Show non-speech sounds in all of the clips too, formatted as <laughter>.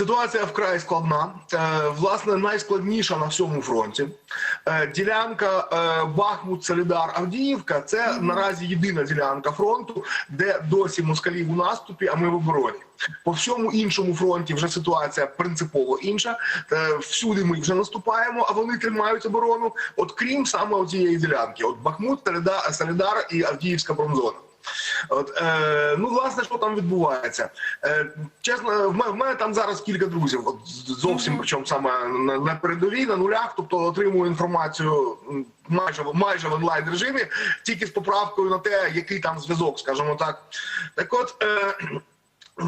Ситуація вкрай складна. Е, Власне, найскладніша на всьому фронті. Е, Ділянка е, Бахмут, Солідар, Авдіївка це наразі єдина ділянка фронту, де досі москалі у наступі, а ми в обороні. По всьому іншому фронті вже ситуація принципово інша. Всюди ми вже наступаємо, а вони тримають оборону. От крім саме цієї ділянки, от Бахмут, Солідар і Авдіївська промзона. От, е, ну, власне, що там відбувається? Е, чесно, в мене, в мене там зараз кілька друзів. От, зовсім причому саме на, на передовій, на нулях, тобто отримую інформацію майже, в- майже в онлайн режимі, тільки з поправкою на те, який там зв'язок, скажімо так. Так от. Е,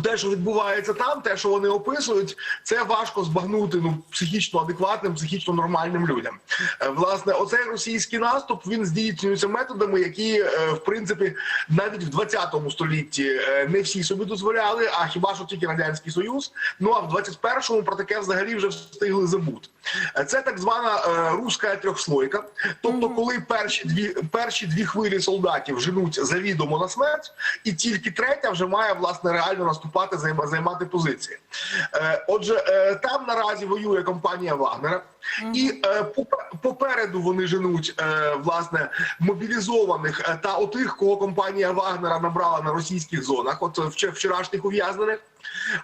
те, що відбувається там, те, що вони описують, це важко збагнути ну психічно адекватним, психічно нормальним людям. Е, Власне, оцей російський наступ він здійснюється методами, які е, в принципі навіть в 20 столітті е, не всі собі дозволяли, а хіба що тільки радянський союз. Ну а в 21-му про таке взагалі вже встигли забути. Це так звана е, руська трьохслойка. Тобто, коли перші дві перші дві хвилі солдатів женуть завідомо на смерть, і тільки третя вже має власне реально наступати, займа- займати позиції. Е, Отже, е, там наразі воює компанія Вагнера, і е, попереду вони женуть е, власне мобілізованих е, та отих, кого компанія Вагнера набрала на російських зонах, от вчорашніх ув'язнених.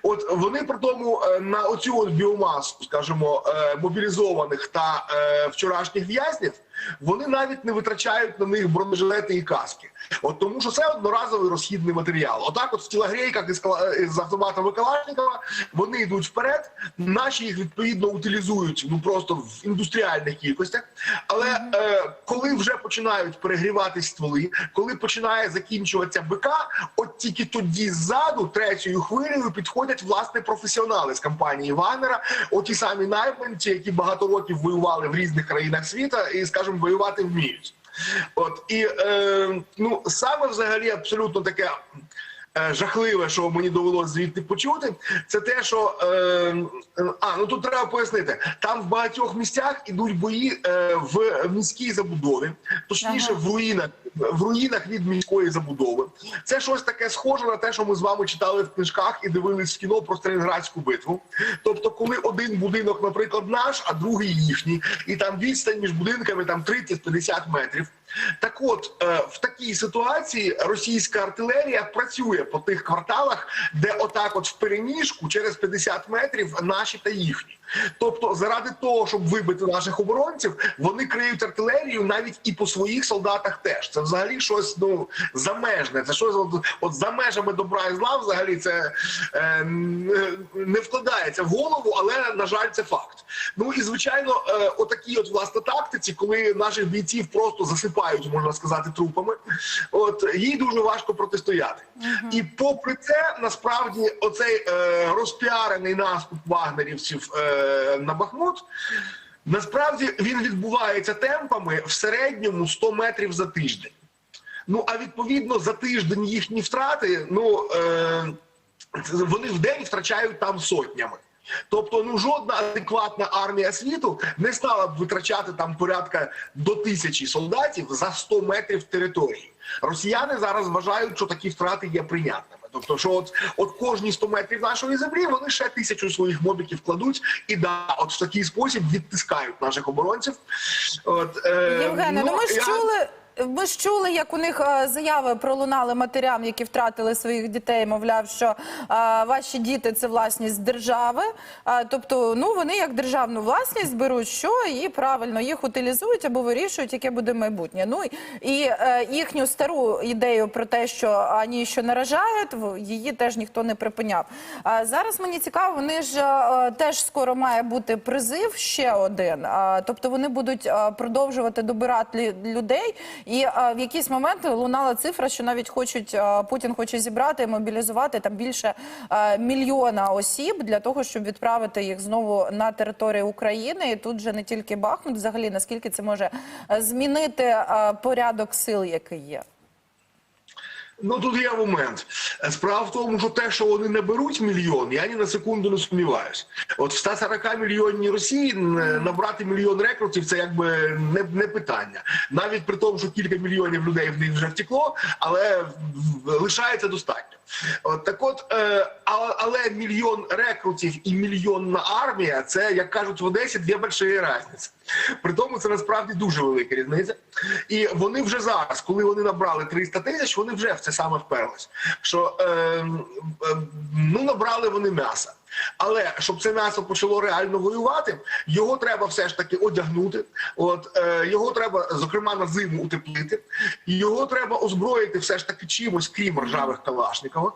От вони при тому на оцю от біомасу, скажімо, мобілізованих та вчорашніх в'язнів, вони навіть не витрачають на них бронежилети і каски. От тому, що це одноразовий розхідний матеріал. Отак, от в тілагрейках із, кала- із автоматами Калашникова вони йдуть вперед. Наші їх відповідно утилізують ну просто в індустріальних кількостях. Але е, коли вже починають перегріватись стволи, коли починає закінчуватися БК, от тільки тоді ззаду третьою хвилею підходять власне професіонали з компанії Вагнера, оті самі найманці, які багато років воювали в різних країнах світу і, скажімо, воювати вміють. От і е, ну саме взагалі абсолютно таке. Е, Жахливе, що мені довелося звідти почути, це те, що е, е, а ну тут треба пояснити. Там в багатьох місцях ідуть бої е, в міській забудові, точніше Ага. в руїнах, в руїнах від міської забудови. Це щось таке схоже на те, що ми з вами читали в книжках і дивились в кіно про Сталінградську битву. Тобто, коли один будинок, наприклад, наш, а другий їхній, і там відстань між будинками там 30-50 метрів. Так от е, в такій ситуації російська артилерія працює по тих кварталах, де отак, от в переміжку через 50 метрів наші та їхні. Тобто, заради того, щоб вибити наших оборонців, вони криють артилерію навіть і по своїх солдатах теж. Це взагалі щось ну замежне. Це щось от, от за межами добра і зла. Взагалі це е, не вкладається в голову, але на жаль, це факт. Ну і звичайно, е, отакій от власне тактиці, коли наших бійців просто засипають, можна сказати, трупами. От їй дуже важко протистояти. І попри це, насправді, оцей е, розпіарений наступ вагнерівців е, на Бахмут. Насправді він відбувається темпами в середньому 100 метрів за тиждень. Ну а відповідно за тиждень їхні втрати, ну е, вони в день втрачають там сотнями. Тобто, ну жодна адекватна армія світу не стала б витрачати там порядка до тисячі солдатів за 100 метрів території. Росіяни зараз вважають, що такі втрати є прийнятними. Тобто, що от, от кожні 100 метрів нашої землі вони ще тисячу своїх мобіків кладуть і да, от в такий спосіб відтискають наших оборонців. От, е, Євгене, ну, ми ж я- чули. Ми ж чули, як у них е, заяви пролунали матерям, які втратили своїх дітей. Мовляв, що е, ваші діти це власність держави. Е, тобто, ну вони як державну власність беруть що і правильно їх утилізують або вирішують, яке буде майбутнє. Ну і їхню стару ідею про те, що вони що наражають, її теж ніхто не припиняв. Зараз мені цікаво, вони ж теж скоро має бути призив ще один. Тобто вони будуть продовжувати добирати людей. І а, в якийсь момент лунала цифра, що навіть хочуть а, Путін хоче зібрати мобілізувати там більше а, мільйона осіб для того, щоб відправити їх знову на територію України. І тут же не тільки Бахмут, взагалі наскільки це може е, змінити а, порядок сил, який є. Ну тут є момент. Справа в тому, що те, що вони не беруть мільйон, я ні на секунду не сумніваюсь. От в 140 мільйонній Росії набрати мільйон рекрутів це якби не, не питання. Навіть при тому, що кілька мільйонів людей в них вже втекло, але лишається достатньо. От так, от, е, але, мільйон рекрутів і мільйонна армія це, як кажуть в Одесі, дві великі різниці. При тому це насправді дуже велика різниця. І вони вже зараз, коли вони набрали 300 тисяч, вони вже в це саме вперлись. Що е, е, ну набрали вони м'яса. Але щоб це м'ясо почало реально воювати, його треба все ж таки одягнути. От е, його треба, зокрема, на зиму утеплити, його треба озброїти все ж таки чимось, крім ржавих калашникових.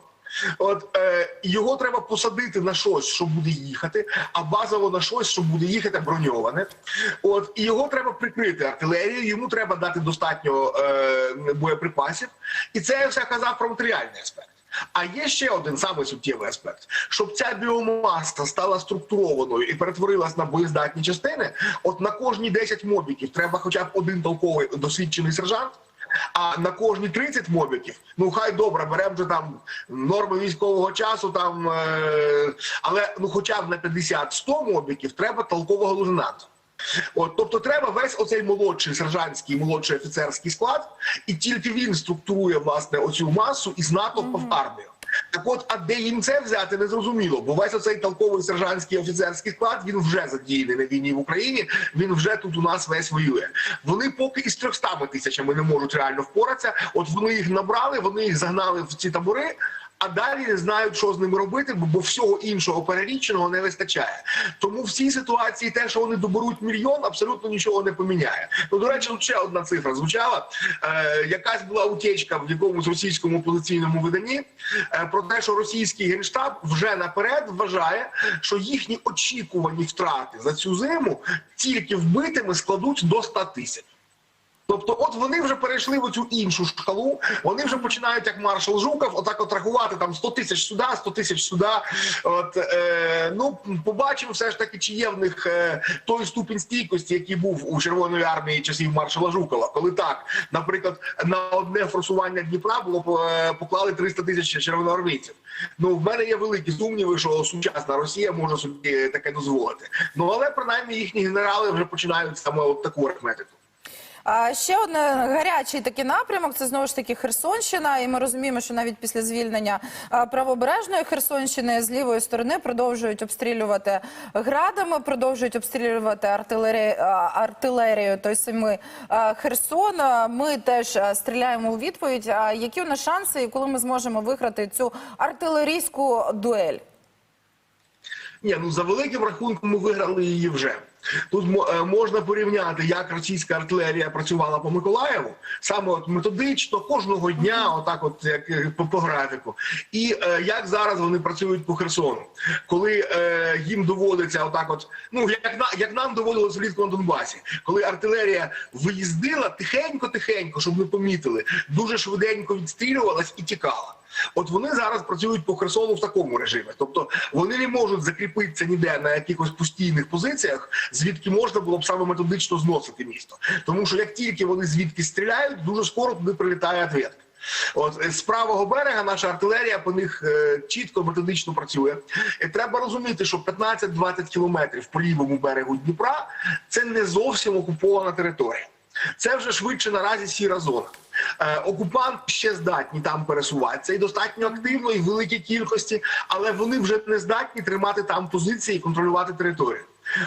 От е, його треба посадити на щось, що буде їхати, а базово на щось, що буде їхати броньоване. От і його треба прикрити артилерією, йому треба дати достатньо е, боєприпасів, і це я все казав про матеріальний аспект. А є ще один самий суттєвий аспект: щоб ця біомаса стала структурованою і перетворилась на боєздатні частини. От на кожні 10 мобіків треба хоча б один толковий досвідчений сержант. А на кожні 30 мобіків, ну хай добре, беремо вже там норми військового часу, там е, але ну хоча б на 50-100 мобіків треба толкового лейтенанта. От, тобто треба весь оцей молодший сержантський, молодший офіцерський склад, і тільки він структурує власне оцю масу і з натовпу в армію. Так от, а де їм це взяти, не зрозуміло, бо весь оцей толковий сержантський офіцерський склад він вже задіяний на війні в Україні. Він вже тут у нас весь воює. Вони поки із 300 тисячами не можуть реально впоратися. От вони їх набрали, вони їх загнали в ці табори. А далі не знають, що з ними робити, бо всього іншого переліченого не вистачає. Тому в цій ситуації те, що вони доберуть мільйон, абсолютно нічого не поміняє. Ну до речі, тут ще одна цифра звучала. Е, якась була утечка в якомусь російському опозиційному виданні е, про те, що російський генштаб вже наперед вважає, що їхні очікувані втрати за цю зиму тільки вбитими складуть до 100 тисяч. Тобто, от вони вже перейшли в цю іншу шкалу. Вони вже починають, як маршал Жуков, отак от рахувати там 100 тисяч сюди, 100 тисяч сюди. От е, ну побачимо, все ж таки, чи є в них е, той ступінь стійкості, який був у Червоної армії часів маршала Жукова. Коли так, наприклад, на одне форсування Дніпра було е, поклали 300 тисяч червоноармійців. Ну в мене є великі сумніви, що сучасна Росія може собі таке дозволити. Ну але принаймні їхні генерали вже починають саме от таку арифметику. А ще один гарячий такий напрямок це знову ж таки Херсонщина. І ми розуміємо, що навіть після звільнення правобережної Херсонщини з лівої сторони продовжують обстрілювати градами, продовжують обстрілювати артилерію, той самий Херсон. Ми теж стріляємо у відповідь. А які у нас шанси, і коли ми зможемо виграти цю артилерійську дуель? Ні, ну за великим рахунком ми виграли її вже. Тут е, можна порівняти, як російська артилерія працювала по Миколаєву, саме от методично кожного дня, отак, от як е, по, по графіку, і е, як зараз вони працюють по Херсону, коли е, їм доводиться отак, от ну як на як нам доводилось влітку на Донбасі, коли артилерія виїздила тихенько, тихенько, щоб не помітили, дуже швиденько відстрілювалась і тікала. От вони зараз працюють по Херсону в такому режимі, тобто вони не можуть закріпитися ніде на якихось постійних позиціях, звідки можна було б саме методично зносити місто. Тому що як тільки вони звідки стріляють, дуже скоро туди прилітає ответка. От е, з правого берега наша артилерія по них е, чітко методично працює. І треба розуміти, що 15-20 кілометрів по лівому берегу Дніпра це не зовсім окупована територія. Це вже швидше наразі сіра зона. Е, окупант ще здатні там пересуватися і достатньо активно, і в великій кількості, але вони вже не здатні тримати там позиції і контролювати територію.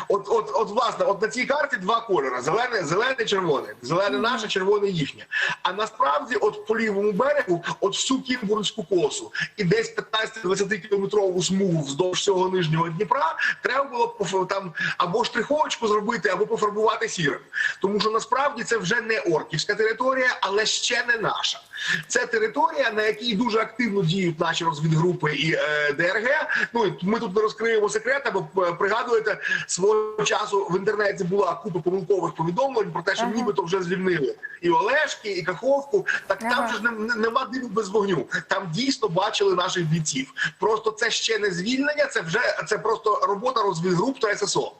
От, от, от, власне, от на цій карті два кольори: зелене, зелене, червоне. Зелене наше, червоне їхнє. А насправді, от по лівому берегу, от всю Кінбурнську косу і десь 15-20 кілометрову смугу вздовж всього нижнього Дніпра треба було там або штриховочку зробити, або пофарбувати сірим. Тому що насправді це вже не орківська територія, але ще не наша. Це територія, на якій дуже активно діють наші розвідгрупи і е, ДРГ. Ну ми тут не розкриємо секрет, або е, пригадуєте свого часу в інтернеті була купа помилкових повідомлень про те, що Ага. нібито вже звільнили і Олешки, і Каховку. Так Ага. там же ж не- не- нема диму без вогню. Там дійсно бачили наших бійців. Просто це ще не звільнення, це вже це просто робота розвідгруп та ССО.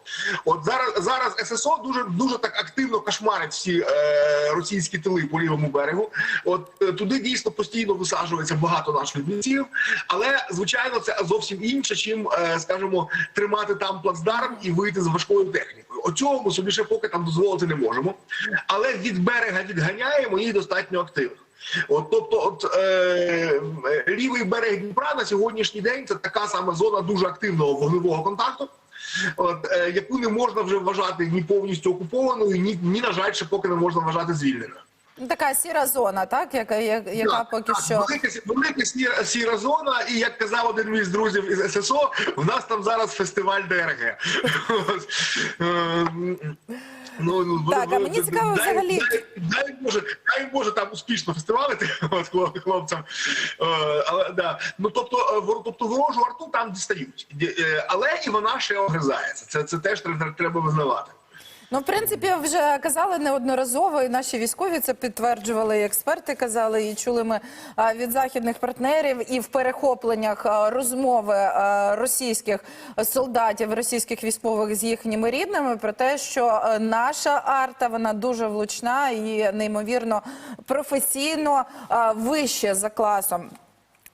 От зараз зараз ССО дуже дуже так активно кошмарить всі е, російські тили по лівому берегу. От е, туди дійсно постійно висаджується багато наших бійців, але звичайно це зовсім інше, чим е, скажімо, тримати там плацдарм і вийти з важкою технікою. Оцього ми собі ще поки там дозволити не можемо. Але від берега відганяємо їх достатньо активно. От, тобто, от е, лівий берег Дніпра на сьогоднішній день це така сама зона дуже активного вогневого контакту. От, е, яку не можна вже вважати ні повністю окупованою, ні, ні на жаль, ще поки не можна вважати звільненою. Ну, Така сіра зона, так, яка, яка Так, поки так, що. велика, велика сіра, сіра зона, і як казав один мій з друзів із ССО, в нас там зараз фестиваль ДРГ. <laughs> Е, Ну, ну, Так, а мені цікаво дай- взагалі- Дай, дай Боже, дай Боже там успішно фестивалити <laughs> от, хлопцям. Е, але, да. ну, тобто, е, тобто ворожу арту там дістають. Але і вона ще огризається. Це, це теж треба визнавати. Ну, в принципі, вже казали неодноразово, і наші військові це підтверджували, і експерти казали, і чули ми від західних партнерів, і в перехопленнях розмови російських солдатів, російських військових з їхніми рідними про те, що наша арта вона дуже влучна і неймовірно професійно вище за класом.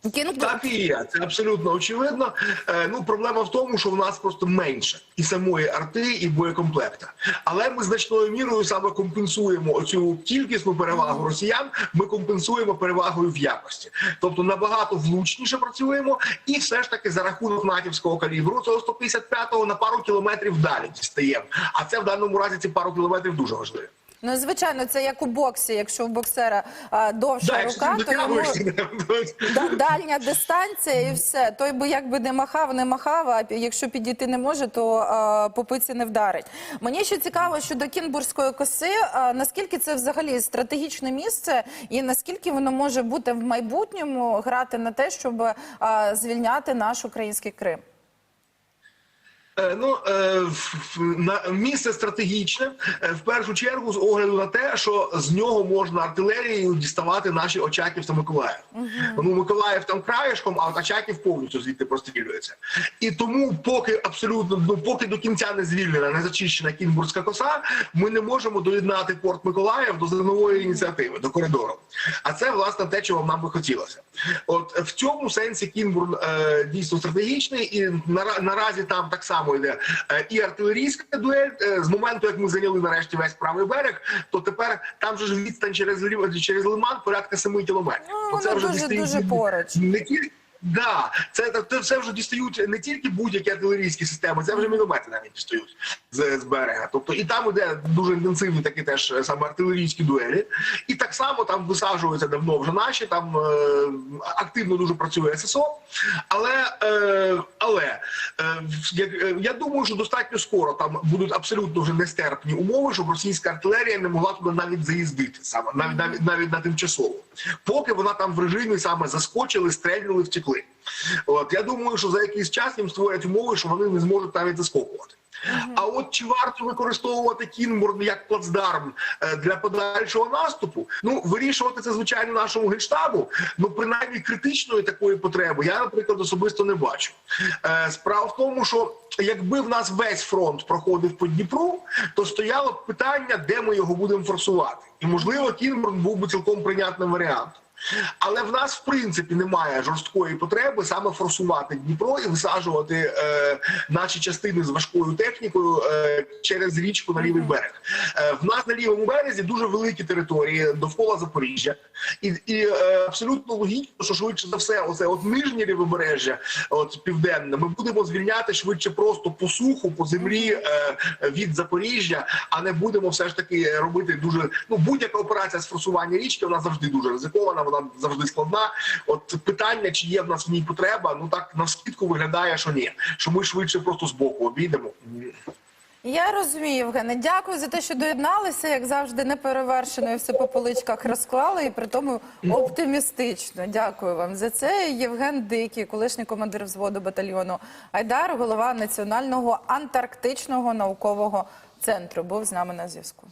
Кінгур- Так і є, це абсолютно очевидно. Е, ну проблема в тому, що в нас просто менше і самої арти, і боєкомплекта. Але ми значною мірою саме компенсуємо оцю кількісну перевагу росіян. Ми компенсуємо перевагою в якості, тобто набагато влучніше працюємо, і все ж таки за рахунок натівського калібру цього 155-го на пару кілометрів далі дістаємо. А це в даному разі ці пару кілометрів дуже важливо. Ну, звичайно, це як у боксі. Якщо у боксера а, довша Да, рука, то йому да- дальня дистанція і все. Той би якби не махав, не махав. А якщо підійти не може, то а, по пиці не вдарить. Мені ще цікаво щодо Кінбурзької коси. А, наскільки це взагалі стратегічне місце, і наскільки воно може бути в майбутньому грати на те, щоб а, звільняти наш український Крим? Е, Ну е, на місце стратегічне е, в першу чергу з огляду на те, що з нього можна артилерією діставати наші Очаків та Миколаїв. Ну Миколаїв там краєшком, а Очаків повністю звідти прострілюється. І тому, поки абсолютно ну поки до кінця не звільнена, не зачищена Кінбурзька коса, ми не можемо доєднати порт Миколаїв до зернової ініціативи, до коридору. А це власне те, чого нам би хотілося. От в цьому сенсі Кінбурн е, дійсно стратегічний, і нара- наразі там так само йде е, і артилерійська дуель. Е, з моменту, як ми зайняли нарешті весь правий берег, то тепер там же ж відстань через через лиман порядка 7 кілометрів. Ну, Оце воно вже дуже- дуже поруч. Не тільки Да, це, це все вже дістають не тільки будь-які артилерійські системи, це вже міномети навіть дістають з, з берега. Тобто і там іде дуже інтенсивні такі теж е, саме артилерійські дуелі. І так само там висаджуються давно вже наші, там е, активно дуже працює ССО. Але, е, але е, як, е, я думаю, що достатньо скоро там будуть абсолютно вже нестерпні умови, щоб російська артилерія не могла туди навіть заїздити саме навіть навіть навіть на тимчасово, поки вона там в режимі саме заскочили, стрельнули, втекли. От я думаю, що за якийсь час їм створять умови, що вони не зможуть навіть заскокувати. А от чи варто використовувати Кінбурн як плацдарм е, для подальшого наступу? Ну вирішувати це звичайно нашому генштабу. Ну принаймні критичної такої потреби я, наприклад, особисто не бачу. Е, Справа в тому, що якби в нас весь фронт проходив по Дніпру, то стояло б питання, де ми його будемо форсувати, і можливо Кінбурн був би цілком прийнятним варіантом. Але в нас в принципі немає жорсткої потреби саме форсувати Дніпро і висаджувати е, наші частини з важкою технікою е, через річку на лівий берег. Е, в нас на лівому березі дуже великі території довкола Запоріжжя, і, і е, абсолютно логічно, що швидше за все, оце от нижнє лівобережжя, от південне, ми будемо звільняти швидше просто по суху, по землі е, від Запоріжжя, а не будемо все ж таки робити дуже ну будь-яка операція з форсування річки, вона завжди дуже ризикована, вона завжди складна. От питання, чи є в нас в ній потреба, ну так навскідку виглядає, що ні, що ми швидше просто з боку обійдемо. Я розумію, Євгене. Дякую за те, що доєдналися. Як завжди, неперевершено і все по поличках розклали, і при тому оптимістично. Дякую вам за це. Євген Дикий, колишній командир взводу батальйону Айдар, голова Національного антарктичного наукового центру, був з нами на зв'язку.